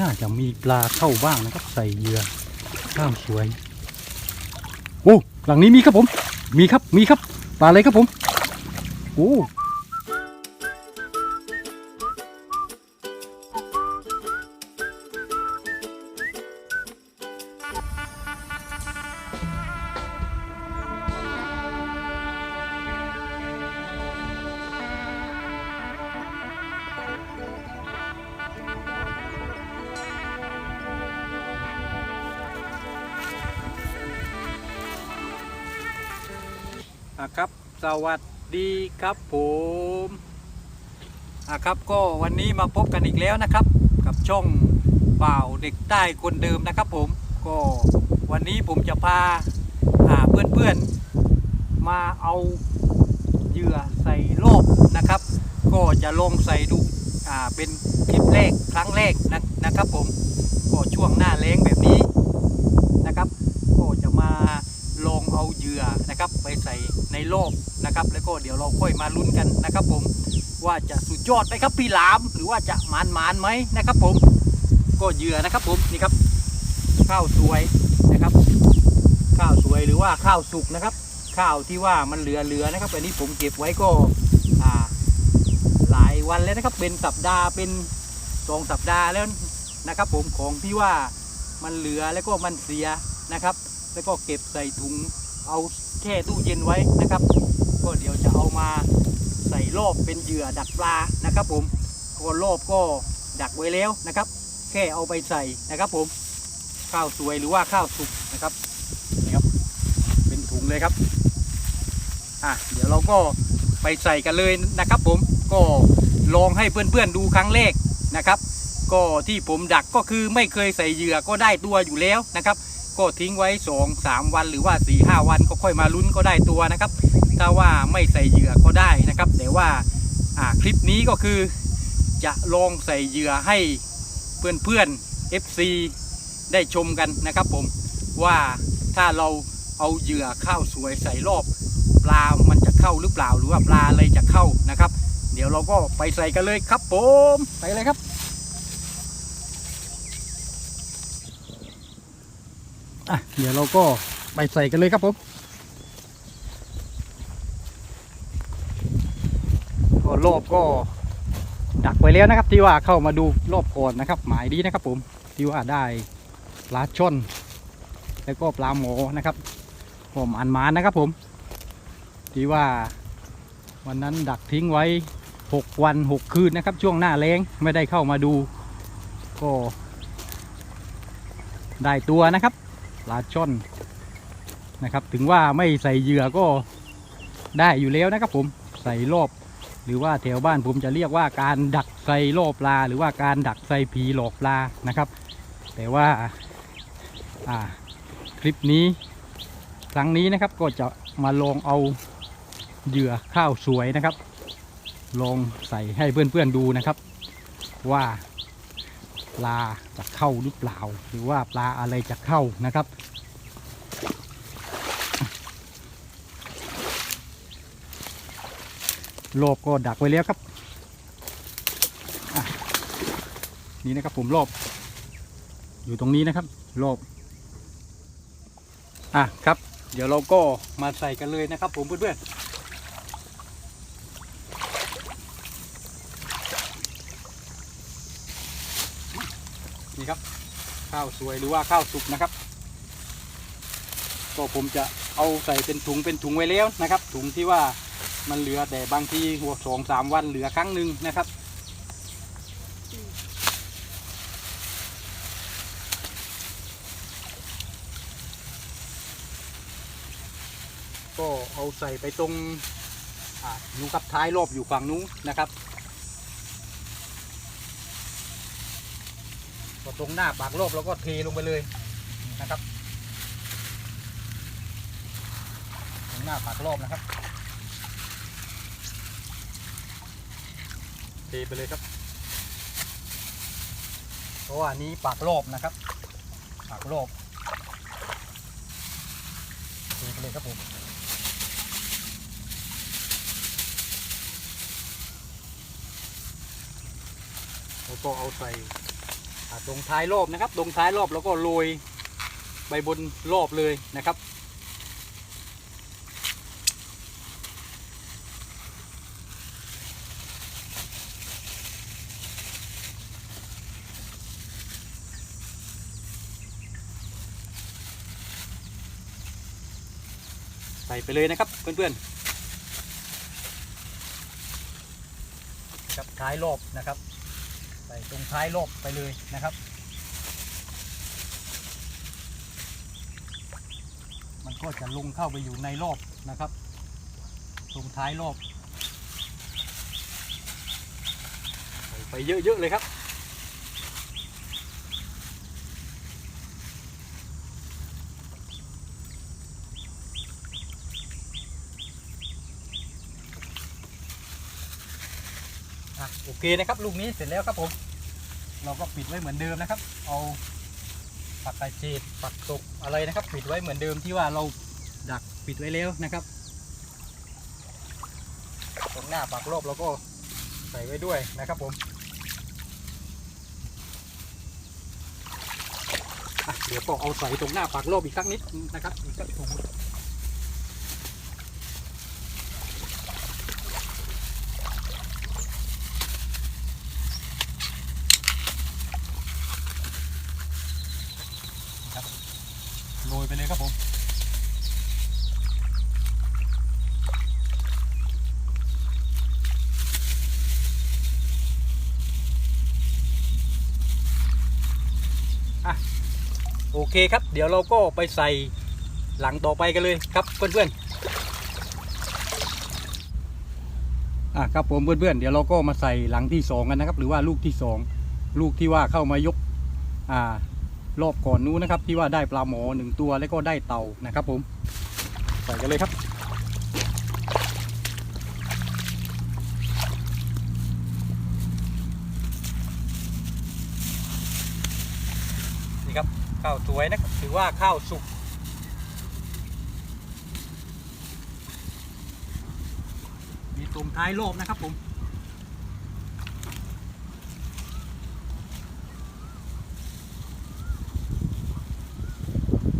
น่าจะมีปลาเข้าบ้างนะครับ ใส่เหยื่อข้าวสวย โอ้หลังนี้มีครับผม มีครับมีครับปลาอะไรครับผม โอ้ ครับผมอะครับก็วันนี้มาพบกันอีกแล้วนะครับ กับช่องเป่าเด็กใต้คนเดิมนะครับ ผมก็วันนี้ผมจะพาอ่าเพื่อนๆมาเอาเหยื่อใส่โลบนะครับ ก็จะลองใส่ดูอ่าเป็นคลิปแรกครั้งแรกนะนะครับ ผมก็ช่วงหน้าแรงแบบนี้นะครับ ก็จะมาลองเอาเหยื่อนะครับ ใส่ในโลบนะครับแล้วก็เดี๋ยวเราค่อยมาลุ้นกันนะครับผมว่าจะสุดยอดไหมครับพี่หลาม หรือว่าจะมานมานๆไหมนะครับผมก็เหยื่อนะครับผมนี่ครับ ข้าวสวยนะครับ ข้าวสวยหรือว่าข้าวสุกนะครับ ข้าวที่ว่ามันเหลือเหลือนะครับอันนี้ผมเก็บไว้ก็หลายวันแล้วนะครับเป็นสัปดาห์เป็นสองสัปดาห์แล้วนะครับ ผมของที่ว่ามันเหลือแล้วก็มันเสียนะครับ แล้วก็เก็บใส่ถุงเอา แช่ตู้เย็นไว้นะครับ ก็เดี๋ยวจะเอามาใส่รอบเป็นเหยื่อดักปลานะครับผมก็รอบก็ดักไว้แล้วนะครับ แค่เอาไปใส่นะครับผมข้าวสวยหรือว่าข้าวสุกนะครับนี่ครับ เป็นถุงเลยครับอะเดี๋ยวเราก็ไปใส่กันเลยนะครับ ผมก็ลองให้เพื่อนๆดูครั้งแรกนะครับ ก็ที่ผมดักก็คือไม่เคยใส่เหยื่อก็ได้ตัวอยู่แล้วนะครับ ก็ทิ้งไว้สองสามวันหรือว่า4ี่ห้าวันก็ค่อยมาลุ้นก็ได้ตัวนะครับ ถ้าว่าไม่ใส่เหยื่อก็ได้นะครับ แต่ว่าอ่าคลิปนี้ก็คือ จะลองใส่เหยื่อให้เพื่อนๆ FC ได้ชมกันนะครับผมว่าถ้าเราเอาเหยื่อข้าวสวยใส่รอบปลา มันจะเข้าหรือเปล่าหรือว่าปลาอะไรจะเข้านะครับ เดี๋ยวเราก็ไปใส่กันเลยครับผม ไปเลยครับ อะเดี๋ยวเราก็ไปใส่กันเลยครับผมก็รอบก็ ดักไว้แล้วนะครับ ที่ว่าเข้ามาดูรอบก่อนนะครับ หมายดีนะครับผมที่ว่าได้ปลาช่อนแล้วก็ปลาหมอนะครับผมอันมานนะครับผม ที่ว่าวันนั้นดักทิ้งไว้ 6 วัน 6 คืนนะครับ ช่วงหน้าแรงไม่ได้เข้ามาดู ก็ ได้ตัวนะครับ ปลาช่อนนะครับ ถึงว่าไม่ใส่เหยื่อก็ได้อยู่แล้วนะครับผมใส่รอบ หรือว่าแถวบ้านผมจะเรียกว่าการดักใส่รอบปลา หรือว่าการดักใส่ผีหลอกปลานะครับ แต่ว่าอ่าคลิปนี้ครั้งนี้นะครับก็จะมาลองเอาเหยื่อข้าวสวยนะครับ ลองใส่ให้เพื่อนๆดูนะครับ ว่า ปลาจะเข้าหรือเปล่า หรือว่าปลาอะไรจะเข้านะครับโลบก็ดักไว้แล้วครับ นี่นะครับผมรอบ อยู่ตรงนี้นะครับรอบอะครับ เดี๋ยวเราก็มาใส่กันเลยนะครับผมเพื่อนๆนี่ครับ ข้าวสวยหรือว่าข้าวสุกนะครับ ก็ผมจะเอาใส่เป็นถุงเป็นถุงไว้แล้วนะครับ ถุงที่ว่ามันเหลือแต่บางทีหัวสองสามวันเหลือครั้งหนึ่งนะครับก็เอาใส่ไปตรงอยู่กับท้ายรอบอยู่ฝั่งนู้นนะครับ ตรงหน้าปากรอบเราก็เทลงไปเลยนะครับ ตรงหน้าปากรอบนะครับ เทไปเลยครับ เพราะว่านี้ปากรอบนะครับ ปากรอบเทไปเลยครับผมแล้วก็เอาใส่ ตรงท้ายรอบนะครับตรงท้ายรอบแล้วก็โรยใบบนรอบเลยนะครับ ใส่ไปเลยนะครับเพื่อนๆครับท้ายรอบนะครับ ตรงท้ายรอบไปเลยนะครับ มันก็จะลงเข้าไปอยู่ในรอบนะครับ ตรงท้ายรอบไปเยอะๆเลยครับโอเคนะครับ ลูกนี้เสร็จแล้วครับผม เราก็ปิดไว้เหมือนเดิมนะครับ เอาปักกระเจดปักตกอะไรนะครับ ปิดไว้เหมือนเดิมที่ว่าเราดักปิดไว้แล้วนะครับตรงหน้าปากรอบเราก็ใส่ไว้ด้วยนะครับผมเดี๋ยวก็เอาใส่ตรงหน้าปากรอบอีกสักนิดนะครับอีกสักถุง โรยไปเลยครับผม อะ โอ เคครับ เดี๋ยวเราก็ไปใส่หลังต่อไปกันเลยครับเพื่อนๆอะครับผมเพื่อนๆเดี๋ยวเราก็มาใส่หลังที่สองกันนะครับ หรือว่าลูกที่สองลูกที่ว่าเข้ามายกอ่ารอบก่อนนู้นนะครับ ที่ว่าได้ปลาหมอหนึ่งตัวแล้วก็ได้เต่านะครับ ผมใส่กันเลยครับ นี่ครับ ข้าวสวยนะครับถือว่าข้าวสุกมีตรงท้ายโลบนะครับผม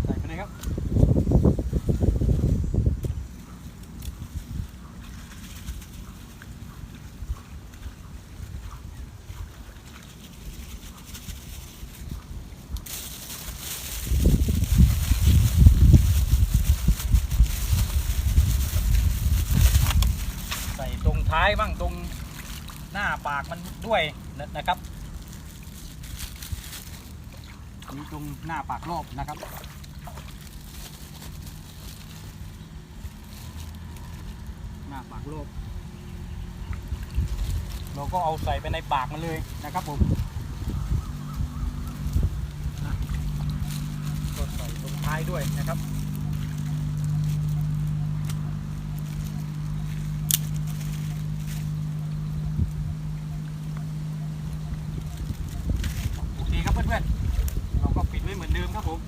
ใส่ไปเลยครับ ใส่ตรงท้ายบ้างตรงหน้าปากมันด้วยนะนะครับมีตรงหน้าปากรอบนะครับ หน้าปากโลกเราก็เอาใส่ไปในปากมันเลยนะครับผมก็ใส่ตรงท้ายด้วยนะครับ โอเคครับเพื่อนๆ เราก็ปิดไว้เหมือนเดิมครับผม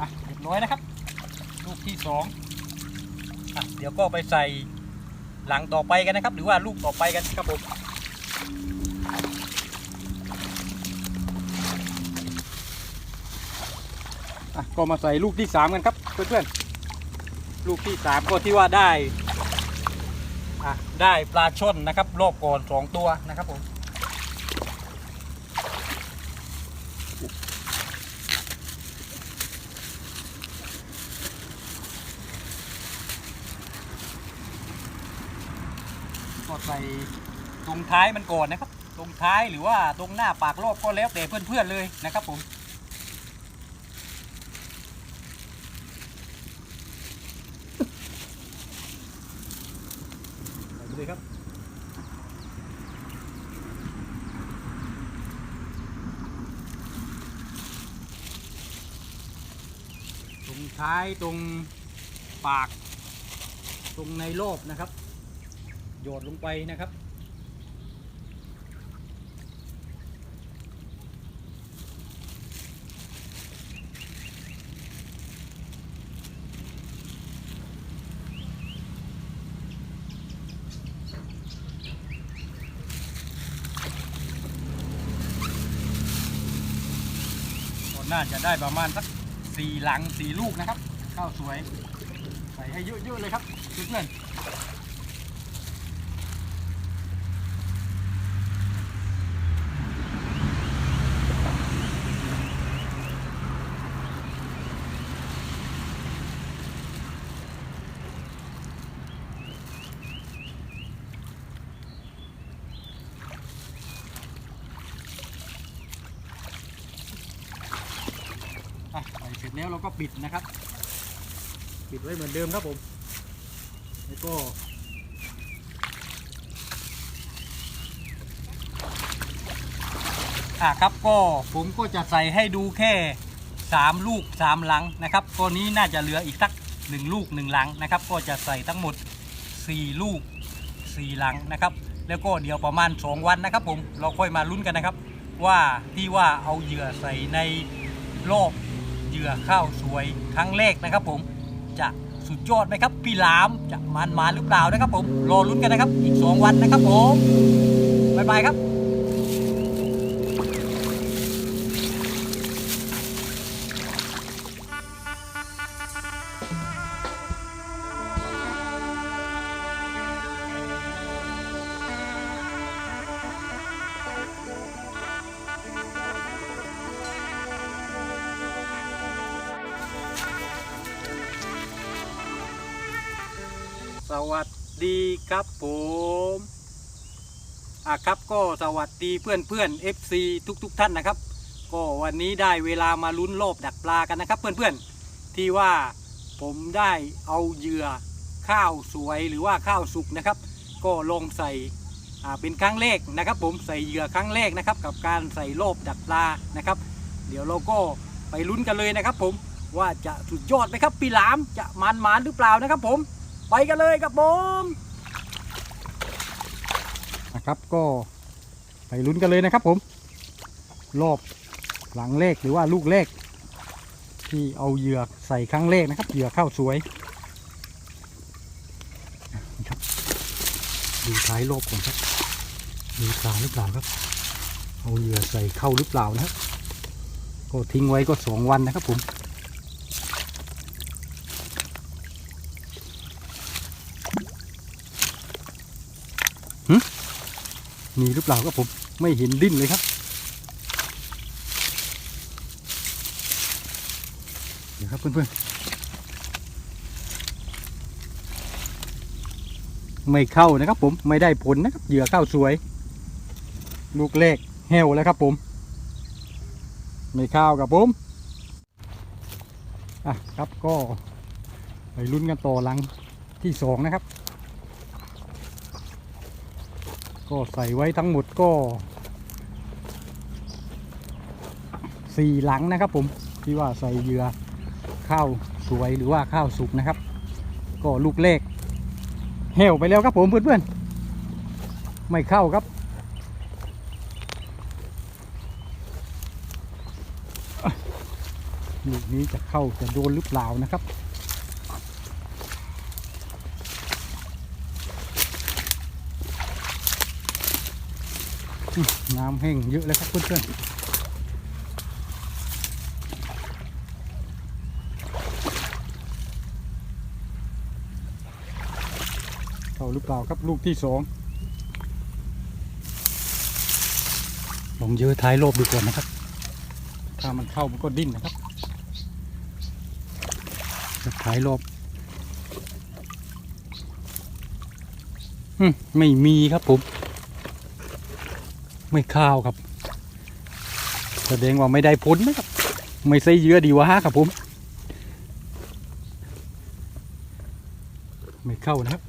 อะเรียบร้อยนะครับ ลูกที่สองอะเดี๋ยว ก็ไปใส่หลังต่อไปกันนะครับ หรือว่าลูกต่อไปกันครับผมก็มาใส่ลูกที่สามกันครับเพื่อนๆลูกที่สามก็ที่ว่าได้ได้ปลาช่อนนะครับ รอบก่อนสองตัวนะครับผม ใส่ตรงท้ายมันก่อนนะครับ ตรงท้ายหรือว่าตรงหน้าปากรอบก็แล้วแต่เพื่อนๆเลยนะครับผมใส่ไปเลยครับตรงท้ายตรงปาก ตรงในรอบนะครับ โยดลงไปนะครับ น่าจะได้ประมาณสักสี่หลังสี่ลูกนะครับ ข้าวสวย ใส่ให้เยอะๆเลยครับเพื่อน แล้วเราก็ปิดนะครับ ปิดไว้เหมือนเดิมครับผม แล้วก็อะครับก็ผมก็จะใส่ให้ดูแค่ 3 ลูก 3 หลังนะครับตัวนี้น่าจะเหลืออีกสัก 1 ลูก 1 หลังนะครับ ก็จะใส่ทั้งหมด 4 ลูก 4 หลังนะครับ แล้วก็เดี๋ยวประมาณ 2 วันนะครับ ผมเราค่อยมาลุ้นกันนะครับ ว่าที่ว่าเอาเหยื่อใส่ในรอบ ยื่อข้าวสวยครั้งแรกนะครับผมจะสุดยอดไหมครับพี่หลามจะมันมาหรือเปล่านะครับผมรอลุ้นกันนะครับอีก 2 วันนะครับผมบ๊ายบายครับ อะครับก็สวัสดีเพื่อนเพื่อน FC ทุกทุกท่านนะครับ ก็วันนี้ได้เวลามาลุ้นรอบดักปลากันนะครับเพื่อนเพื่อนที่ว่าผมได้เอาเหยื่อข้าวสวยหรือว่าข้าวสุกนะครับ ก็ลงใส่อ่าเป็นครั้งแรกนะครับ ผมใส่เหยื่อครั้งแรกนะครับ กับการใส่รอบดักปลานะครับ เดี๋ยวเราก็ไปลุ้นกันเลยนะครับ ผมว่าจะสุดยอดไหมครับพี่หลามจะมันมานหรือเปล่านะครับ ผมไปกันเลยครับผม ครับก็ไปลุ้นกันเลยนะครับผม รอบหลังเลขหรือว่าลูกเลขที่เอาเหยื่อใส่ครั้งแรกนะครับ เหยื่อเข้าสวยนะครับดูท้ายรอบก่อนครับดูปลาหรือเปล่าครับ เอาเหยื่อใส่เข้าหรือเปล่านะครับ ก็ทิ้งไว้ก็สองวันนะครับผม มีหรือเปล่าครับผมไม่เห็นดิ้นเลยครับเดี๋ยวครับเพื่อนๆไม่เข้านะครับผมไม่ได้ผลนะครับเหยื่อเข้าสวย ลูกเลขแหวแล้วครับผม ไม่เข้ากับผมอะครับก็ไปลุ้นกันต่อหลังที่สองนะครับ ก็ใส่ไว้ทั้งหมดก็สี่หลังนะครับผมที่ว่าใส่เหยื่อข้าวสวยหรือว่าข้าวสุกนะครับ ก็ลูกเลขเหี่ยวไปแล้วครับผมเพื่อนๆไม่เข้าครับลูกนี้จะเข้าจะโดนหรือเปล่านะครับ น้ำแห้งเยอะเลยครับเพื่อนๆเข้าหรือเปล่าครับลูกที่สองลองเยอะท้ายโลบดูก่อนนะครับ ถ้ามันเข้ามันก็ดิ้นนะครับท้ายโลบไม่มีครับผม ไม่ข้าวครับ แสดงว่าไม่ได้ผลนะครับ ไม่ใส่เยื่อดีวะฮะครับผม ไม่เข้านะครับ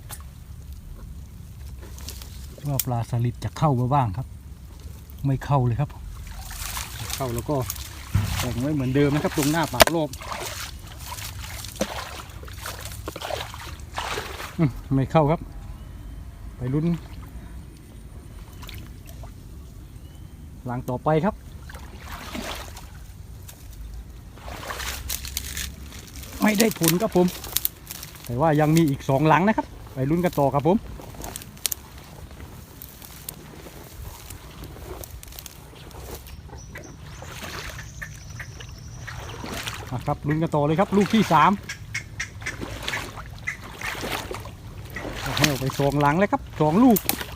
ว่าปลาสลิดจะเข้าบ้างครับ ไม่เข้าเลยครับ เข้าแล้วก็แต่งไว้เหมือนเดิมนะครับ ตรงหน้าปากโลบไม่เข้าครับ ไปลุ้น หลังต่อไปครับ ไม่ได้ผลครับผม แต่ว่ายังมีอีกสองหลังนะครับ ไปลุ้นกันต่อครับผมครับลุ้นกันต่อเลยครับ ลูกที่สามให้ออกไปสองหลังเลยครับสองลูกลูก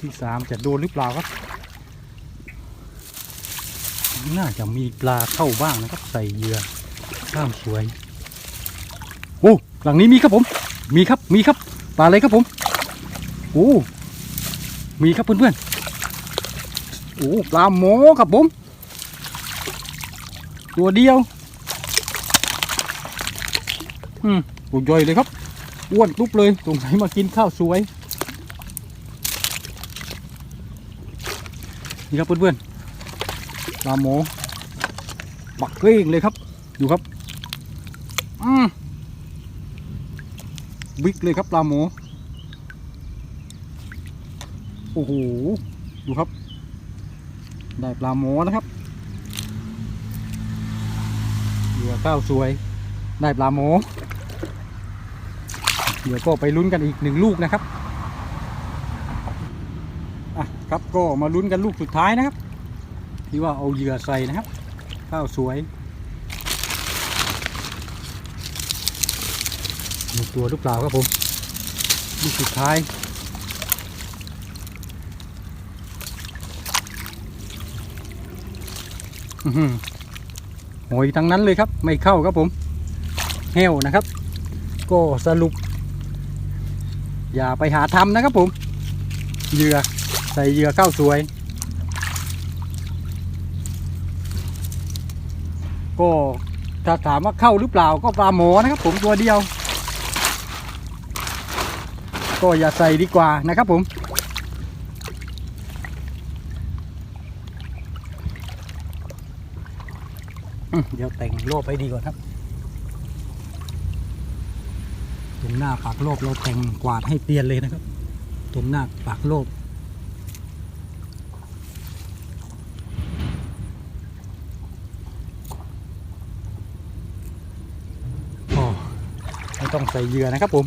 ที่สามจะโดนหรือเปล่าครับ น่าจะมีปลาเข้าบ้างนะครับ ใส่เหยื่อข้ามสวย โอ้หลังนี้มีครับผม มีครับมีครับปลาอะไรครับผมโอ้มีครับเพื่อนๆโอ้ปลาหมอครับผม ตัวเดียวอืมตัวย่อยเลยครับอ้วนตุ๊บเลยตรงไหนมากินข้าวสวย นี่ครับเพื่อนๆปลาหมอบักเร่งเลยครับ ดูครับอืมบิ๊กเลยครับปลาหมอโอ้โห ดูครับ ได้ปลาหมอนะครับเหยื่อข้าวสวย ได้ปลาหมอเดี๋ยวก็ไปลุ้นกันอีกหนึ่งลูกนะครับ ครับก็มาลุ้นกันลูกสุดท้ายนะครับ ที่ว่าเอาเหยื่อใส่นะครับ ข้าวสวยมีตัวหรือเปล่าครับผมลูกสุดท้ายหือหอยทั้งนั้นเลยครับ ไม่เข้าครับผมแห้วนะครับ ก็สรุป อย่าไปหาทำนะครับผมเหยื่อ ใส่เหยื่อเข้าสวย ก็ถ้าถามว่าเข้าหรือเปล่าก็ปลาหมอนะครับผมตัวเดียว ก็อย่าใส่ดีกว่านะครับผมเดี๋ยวแต่งโลบให้ดีก่อนครับตรงหน้าปากโลบเราแต่งกวาดให้เปลี่ยนเลยนะครับ ตรงหน้าปากโลบ ไม่ต้องใส่เหยื่อนะครับผม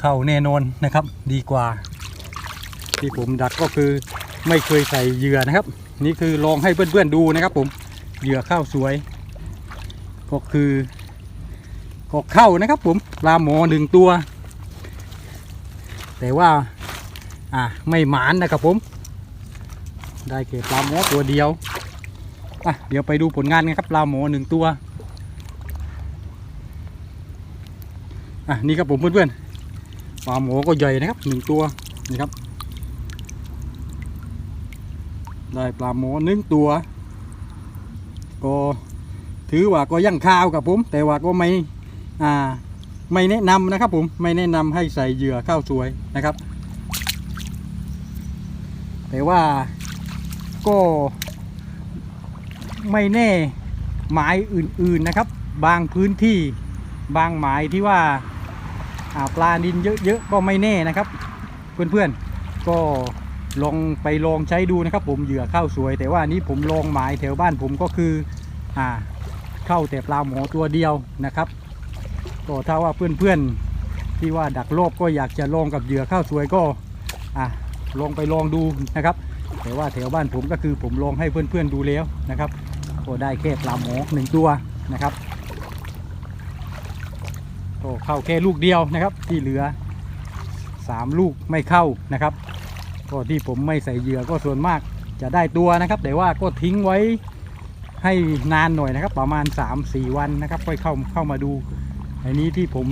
เข้าแน่นอนนะครับ ดีกว่า ที่ผมดักก็คือไม่เคยใส่เหยื่อนะครับ นี่คือลองให้เพื่อนๆดูนะครับ ผมเหยื่อข้าวสวย ก็คือก็เข้านะครับ ผมปลาหมอหนึ่งตัว แต่ว่าอ่าไม่หมานนะครับผม ได้แค่ปลาหมอตัวเดียวอะเดี๋ยวไปดูผลงานกันครับปลาหมอหนึ่งตัว อะนี่ครับผมเพื่อนๆปลาหมอก็ใหญ่นะครับหนึ่งตัวนี่ครับ ได้ปลาหมอหนึ่งตัว ก็ถือว่าก็ยังข้าวกับผม แต่ว่าก็ไม่อ่าไม่แนะนำนะครับผมไม่แนะนำให้ใส่เหยื่อข้าวสวยนะครับ แต่ว่าก็ไม่แน่หมายอื่นๆนะครับ บางพื้นที่บางหมายที่ว่า ปลาดินเยอะๆก็ไม่แน่นะครับ เพื่อนๆก็ลองไปลองใช้ดูนะครับ ผมเหยื่อข้าวสวย แต่ว่านี้ผมลองหมายแถวบ้านผมก็คืออ่าเข้าแต่ปลาหมอตัวเดียวนะครับก็ถ้าว่าเพื่อนๆที่ว่าดักโลบก็อยากจะลองกับเหยื่อข้าวสวยก็อะลองไปลองดูนะครับ แต่ว่าแถวบ้านผมก็คือผมลองให้เพื่อนๆดูแล้วนะครับ ก็ได้แค่ปลาหมอหนึ่งตัวนะครับ ก็เข้าแค่ลูกเดียวนะครับ ที่เหลือสามลูกไม่เข้านะครับ ก็ที่ผมไม่ใส่เหยื่อก็ส่วนมากจะได้ตัวนะครับ แต่ว่าก็ทิ้งไว้ให้นานหน่อยนะครับ ประมาณ 3-4 วันนะครับ ค่อยเข้าเข้ามาดูอันนี้ที่ผม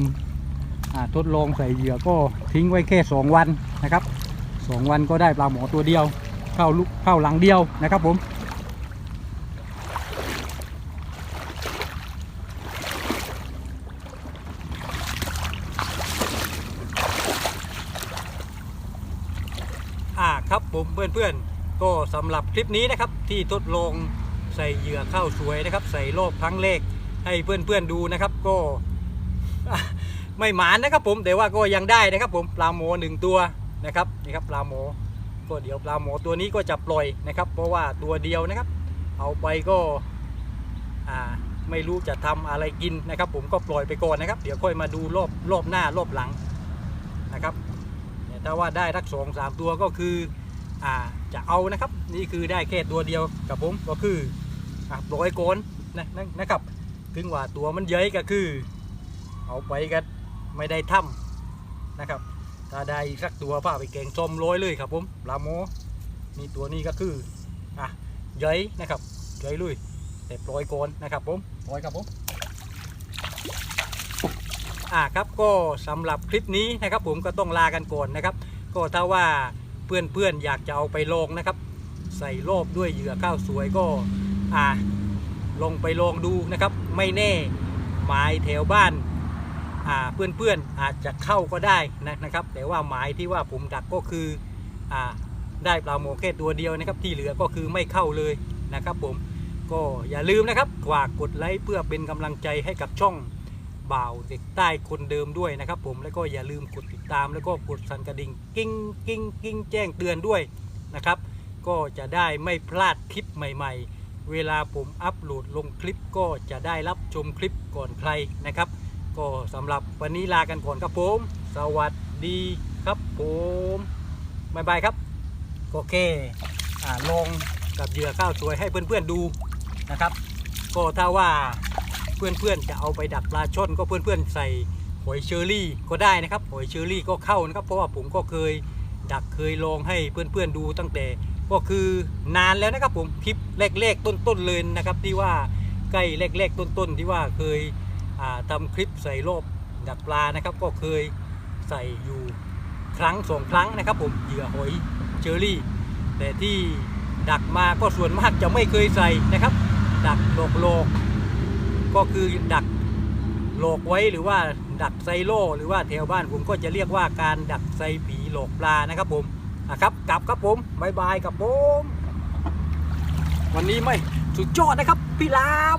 ทดลองใส่เหยื่อก็ทิ้งไว้แค่ 2 วันนะครับ 2 วันก็ได้ปลาหมอตัวเดียว เข้าลูกเข้าหลังเดียวนะครับผม อ่าครับ ผมเพื่อนๆ ก็สำหรับคลิปนี้นะครับ ที่ทดลองใส่เหยื่อข้าวสวยนะครับ ใส่โลบครั้งแรกให้เพื่อนๆดูนะครับ ก็ไม่หมานนะครับ ผมแต่ว่าก็ยังได้นะครับ ผมปลาหมหนึ่งตัวนะครับนี่ครับปลาหมก็เดี๋ยวปลาหมตัวนี้ก็จะปล่อยนะครับ เพราะว่าตัวเดียวนะครับ เอาไปก็ไม่รู้จะทำอะไรกินนะครับ ผมก็ปล่อยไปก่อนนะครับ เดี๋ยวค่อยมาดูรอบรอบหน้า รอบหลังนะครับเนี่ยถ้าว่าได้ทักสองสามตัวก็คือ อ่าจะเอานะครับ นี่คือได้แค่ตัวเดียวกับผมก็คืออะปล่อยก่อนนะนะนะครับ ถึงว่าตัวมันเย้ยก็คือ เอาไปกันไม่ได้ทำนะครับ ถ้าได้อีกสักตัวพาไปแกงส้มร้อยเลยครับผมปลาโมนี่ตัวนี้ก็คืออะเย้ยนะครับเย้ยลุยแต่ปล่อยก่อนนะครับผมปล่อยครับผมอะครับก็สำหรับคลิปนี้นะครับผมก็ต้องลากันก่อนนะครับ ก็ถ้าว่า เพื่อนๆอยากจะเอาไปลองนะครับ ใส่รอบด้วยเหยื่อข้าวสวยก็อ่าลงไปลองดูนะครับ ไม่แน่หมายแถวบ้านอ่าเพื่อนๆอาจจะเข้าก็ได้นะนะครับ แต่ว่าหมายที่ว่าผมดักก็คืออ่าได้ปลาโมแค่ตัวเดียวนะครับ ที่เหลือก็คือไม่เข้าเลยนะครับผมก็อย่าลืมนะครับฝากกดไลค์เพื่อเป็นกำลังใจให้กับช่อง บ่าวเด็กใต้คนเดิมด้วยนะครับ ผมแล้วก็อย่าลืมกดติดตาม แล้วก็กดสั่นกระดิ่งกิ้งกิ้งกิ้งแจ้งเตือนด้วยนะครับ ก็จะได้ไม่พลาดคลิปใหม่ ๆ เวลาผมอัปโหลดลงคลิปก็จะได้รับชมคลิปก่อนใครนะครับ ก็สำหรับวันนี้ลากันก่อนครับผม สวัสดีครับผมบายบายครับก็แค่อ่าลงกับเหยื่อข้าวสวยให้เพื่อนๆดูนะครับ ก็ถ้าว่า พื่อนๆจะเอาไปดักปลาช่อนก็เพื่อนๆใส่หอยเชอรี่ก็ได้นะครับหอยเชอรี่ก็เข้านะครับ เพราะว่าผมก็เคยดักเคยลองให้เพื่อนๆดูตั้งแต่ ก็คือนานแล้วนะครับผมคลิปแรกๆต้นๆเลยนะครับ ที่ว่าใกล้แรกๆต้นๆที่ว่าเคยอ่าทำคลิปใส่รอบดักปลานะครับ ก็เคยใส่อยู่ครั้งสองครั้งนะครับ ผมเหยื่อหอยเชอรี่ แต่ที่ดักมาก็ส่วนมากจะไม่เคยใส่นะครับ ดักโลกโลก ก็คือดักหลอกไว้หรือว่าดักไซโลหรือว่าแถวบ้านผมก็จะเรียกว่าการดักไซผีหลอกปลานะครับผมนะครับกลับครับผมบายบายครับผมวันนี้ไม่สุดยอดนะครับ พี่ลาม